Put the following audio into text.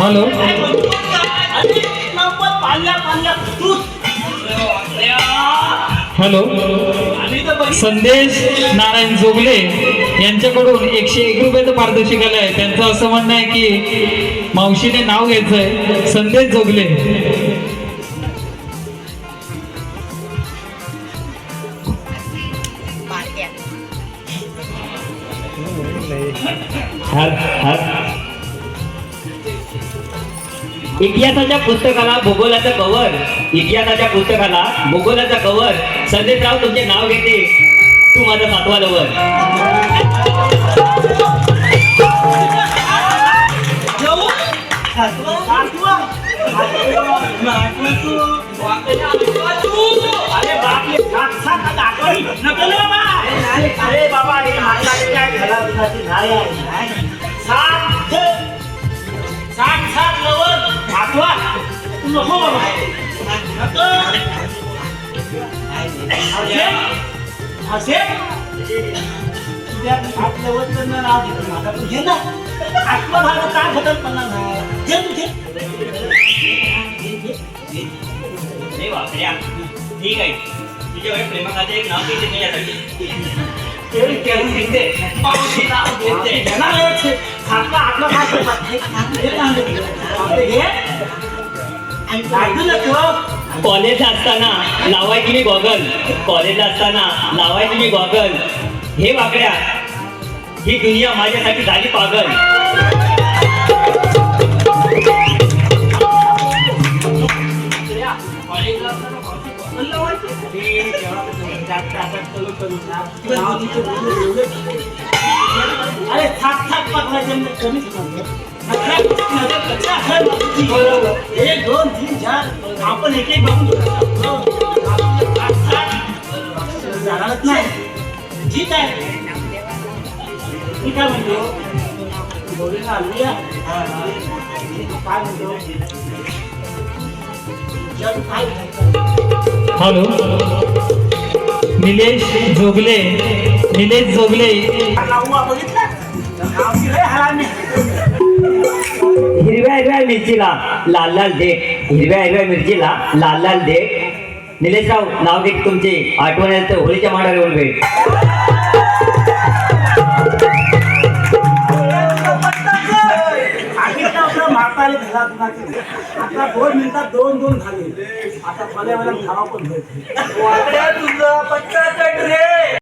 Hello. Hello. संदेश नारायण जोगले यांच्याकडून एकशे एक रुपयाचं पारदर्शी केलं आहे. त्यांचं असं म्हणणं आहे की मावशीने नाव घ्यायचं आहे संदेश जोगले. इतिहासाच्या पुस्तकाला भूगोलाचा कवर इतिहासाच्या पुस्तकाला भूगोलाचा कवर संदेशराव तुमचे नाव घेते. तू माझा सातवा लवर तुझ्या सात नव्वदचं नाव घेतो माझा तू घे ना. भाग काय बदल पडणार नाही. घे तू घे बापऱ्या ठीक आहे. तुझ्याकडे प्रेमाखाते एक नाव घेते मी यासाठी तेरी केळून घेते. पाऊस नाव घेते. घेणार आहे ते. आपला आपला काय कॉलेज असताना लावायची मी गॉगल. कॉलेज असताना लावायची मी गॉगल. हे वाकड्या. ही दुनिया माझ्यासाठी झाली पागल. अरे थाक थाक पकडायचे कमीच एक दोन तीन चार आपण एक एक बघून जाणारच नाही जी आहे मी काय म्हणतो आणूया काय म्हणतो? हॅलो निलेश जोगले निलेश जोगले. हिरव्या हिरव्या मिरचीला लाल लाल दे. हिरव्या हिरव्या मिरचीला लाल लाल देठ निलेशराव नाव देख तुमचे. आठवण येतं होळीच्या मांडावर येऊन भेट. घरात आता दोन मिनिटात दोन दोन झाले. आता थोड्या वेळात खावा पण भेटते वाकड्या तुझा पट्टा कट रे.